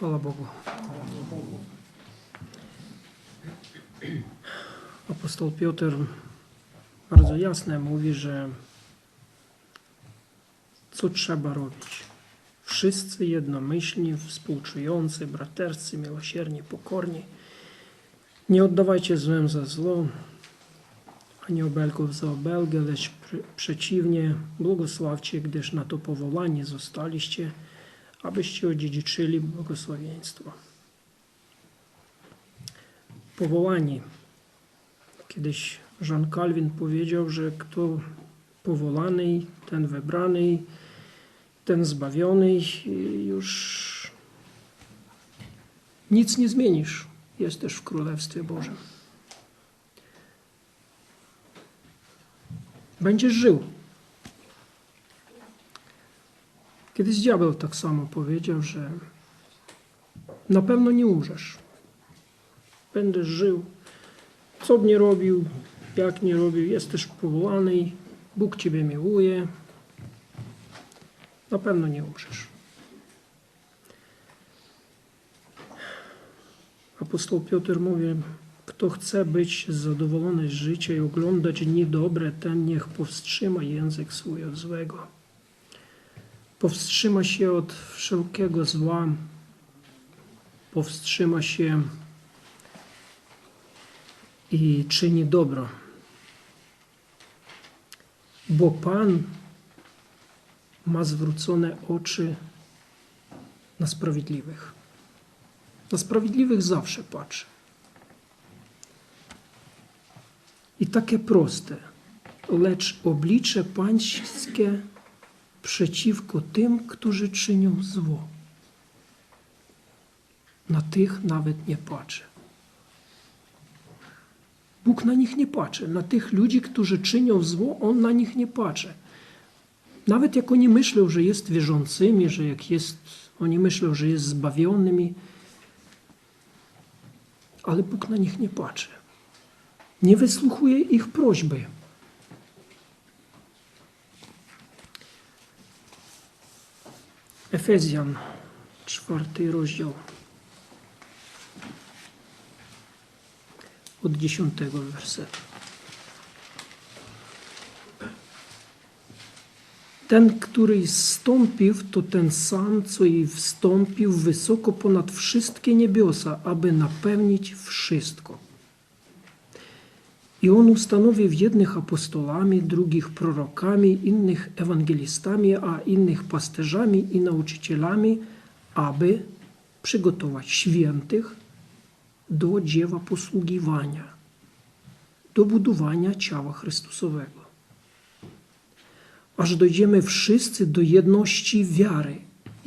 Chwała Bogu. Apostoł Piotr bardzo jasno mówi, że co trzeba robić. Wszyscy jednomyślni, współczujący, braterscy, miłosierni, pokorni. Nie oddawajcie złem za zło, ani obelgów za obelgę, lecz pr- przeciwnie, błogosławcie, gdyż na to powołani zostaliście, abyście odziedziczyli błogosławieństwo. Powołani. Kiedyś Jean Calvin powiedział, że kto powołany, ten wybrany, ten zbawiony, już nic nie zmienisz. Jesteś w Królestwie Bożym. Będziesz żył. Kiedyś diabeł tak samo powiedział, że na pewno nie umrzesz. Będziesz żył. Co by nie robił, jak nie robił, jesteś powołany, Bóg Ciebie miłuje. Na pewno nie umrzesz. Apostoł Piotr mówi, kto chce być zadowolony z życia i oglądać dni dobre, ten niech powstrzyma język swój od złego powstrzyma się od wszelkiego zła, powstrzyma się i czyni dobro. Bo Pan ma zwrócone oczy na sprawiedliwych. Na sprawiedliwych zawsze patrzy. I takie proste, lecz oblicze pańskie przeciwko tym, którzy czynią zło. Na tych nawet nie patrzy. Bóg na nich nie patrzy. Na tych ludzi, którzy czynią zło, On na nich nie patrzy. Nawet jak oni myślą, że jest wierzącymi, że jak jest, oni myślą, że jest zbawionymi, ale Bóg na nich nie patrzy. Nie wysłuchuje ich prośby. Efezjan, czwarty rozdział. Od dziesiątego wersetu. Ten, który zstąpił, to ten sam, co i wstąpił wysoko ponad wszystkie niebiosa, aby napełnić wszystko. I on ustanowił jednych apostolami, drugich prorokami, innych ewangelistami, a innych pasterzami i nauczycielami, aby przygotować świętych do dzieła posługiwania, do budowania ciała Chrystusowego. Aż dojdziemy wszyscy do jedności wiary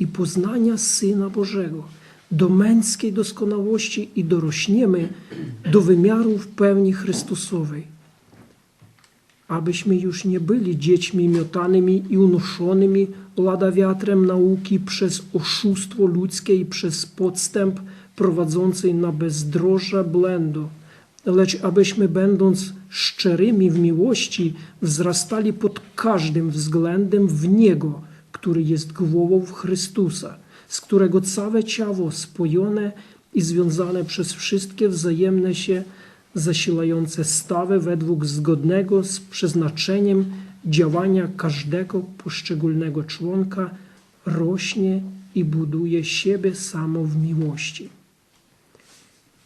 i poznania Syna Bożego, do męskiej doskonałości i dorośniemy do wymiarów pełni Chrystusowej, abyśmy już nie byli dziećmi miotanymi i unoszonymi lada wiatrem nauki przez oszustwo ludzkie i przez podstęp prowadzący na bezdroża błędu, lecz abyśmy będąc szczerymi w miłości wzrastali pod każdym względem w Niego, który jest głową w Chrystusa, z którego całe ciało spojone i związane przez wszystkie wzajemne się zasilające stawy według zgodnego z przeznaczeniem działania każdego poszczególnego członka rośnie i buduje siebie samo w miłości.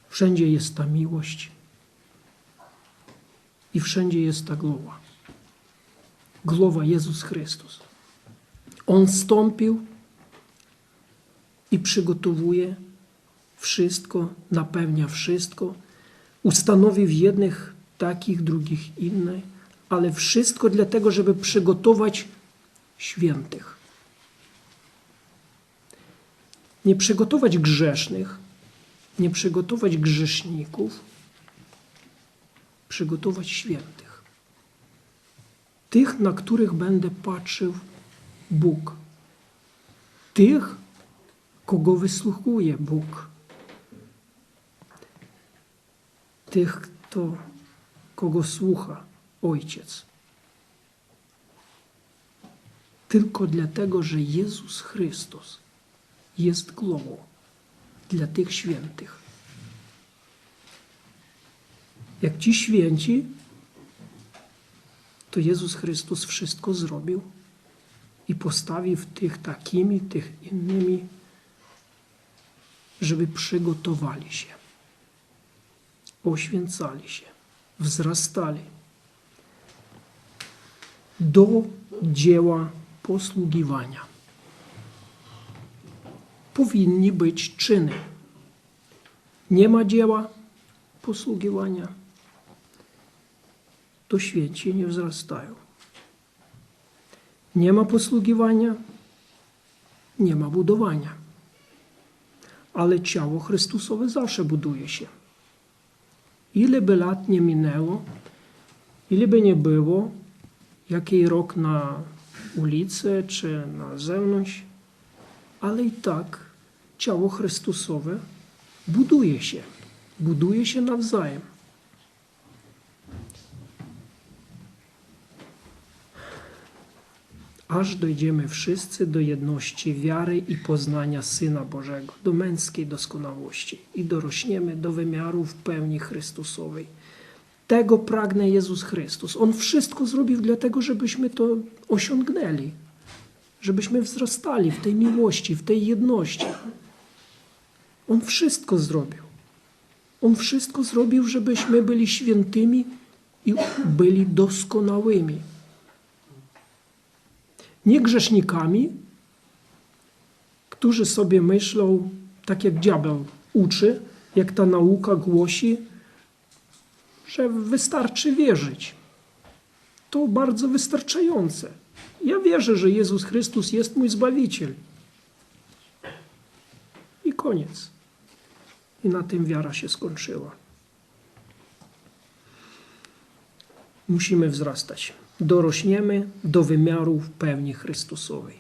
Wszędzie jest ta miłość i wszędzie jest ta głowa. Głowa Jezus Chrystus. On stąpił i przygotowuje wszystko, napełnia wszystko, ustanowi w jednych takich, drugich innych, ale wszystko dlatego, żeby przygotować świętych. Nie przygotować grzesznych, nie przygotować grzeszników, przygotować świętych. Tych, na których będzie patrzył Bóg. Tych, kogo wysłuchuje Bóg. Tych, kto, kogo słucha Ojciec. Tylko dlatego, że Jezus Chrystus jest głową. dla tych świętych. Jak ci święci, to Jezus Chrystus wszystko zrobił i postawił tych takimi, tych innymi, żeby przygotowali się, poświęcali się, wzrastali do dzieła posługiwania. Powinni być czyny. Nie ma dzieła posługiwania, to święci nie wzrastają. Nie ma posługiwania, nie ma budowania. Ale ciało Chrystusowe zawsze buduje się. Ile by lat nie minęło, ile by nie było, jaki rok na ulicy czy na zewnątrz, ale i tak ciało Chrystusowe buduje się, buduje się nawzajem. Aż dojdziemy wszyscy do jedności wiary i poznania Syna Bożego, do męskiej doskonałości i dorośniemy do wymiarów pełni Chrystusowej. Tego pragne Jezus Chrystus. On wszystko zrobił dlatego, żebyśmy to osiągnęli, żebyśmy wzrastali w tej miłości, w tej jedności. On wszystko zrobił. On wszystko zrobił, żebyśmy byli świętymi i byli doskonałymi. Nie grzesznikami, którzy sobie myślą, tak jak diabeł uczy, jak ta nauka głosi, że wystarczy wierzyć. To bardzo wystarczające. Ja wierzę, że Jezus Chrystus jest mój Zbawiciel. I koniec. I na tym wiara się skończyła. Musimy wzrastać. Dorośniemy do wymiarów pełni Chrystusowej.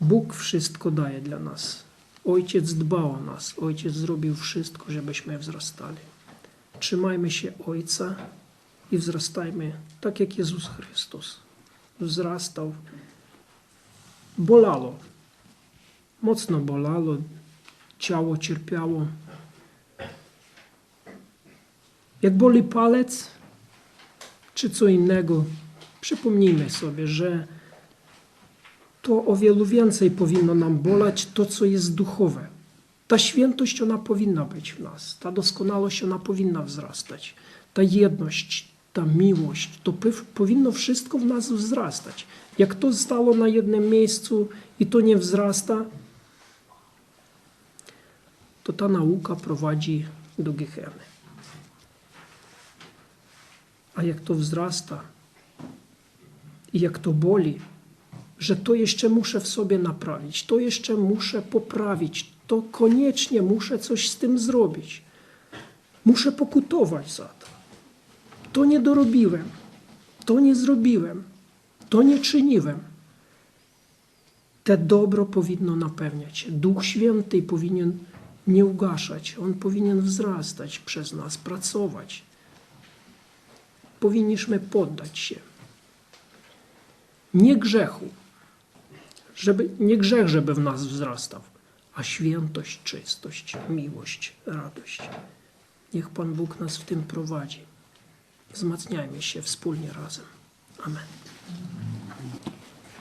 Bóg wszystko daje dla nas. Ojciec dba o nas. Ojciec zrobił wszystko, żebyśmy wzrastali. Trzymajmy się Ojca i wzrastajmy tak jak Jezus Chrystus. Wzrastał. Bolało. Mocno bolało. Ciało cierpiało. Jak boli palec, czy co innego, przypomnijmy sobie, że to o wielu więcej powinno nam bolać to, co jest duchowe. Ta świętość, ona powinna być w nas. Ta doskonałość, ona powinna wzrastać. Ta jedność, ta miłość, to powinno wszystko w nas wzrastać. Jak to stało na jednym miejscu i to nie wzrasta, to ta nauka prowadzi do Gehenny. A jak to wzrasta i jak to boli, że to jeszcze muszę w sobie naprawić, to jeszcze muszę poprawić, to koniecznie muszę coś z tym zrobić. Muszę pokutować za to. To nie dorobiłem, to nie zrobiłem, to nie czyniłem. Te dobro powinno napełniać. Duch Święty powinien nie ugaszać, on powinien wzrastać przez nas, pracować. Powinniśmy poddać się. Nie grzechu, żeby, nie grzech, żeby w nas wzrastał, a świętość, czystość, miłość, radość. Niech Pan Bóg nas w tym prowadzi. Wzmacniajmy się wspólnie razem. Amen.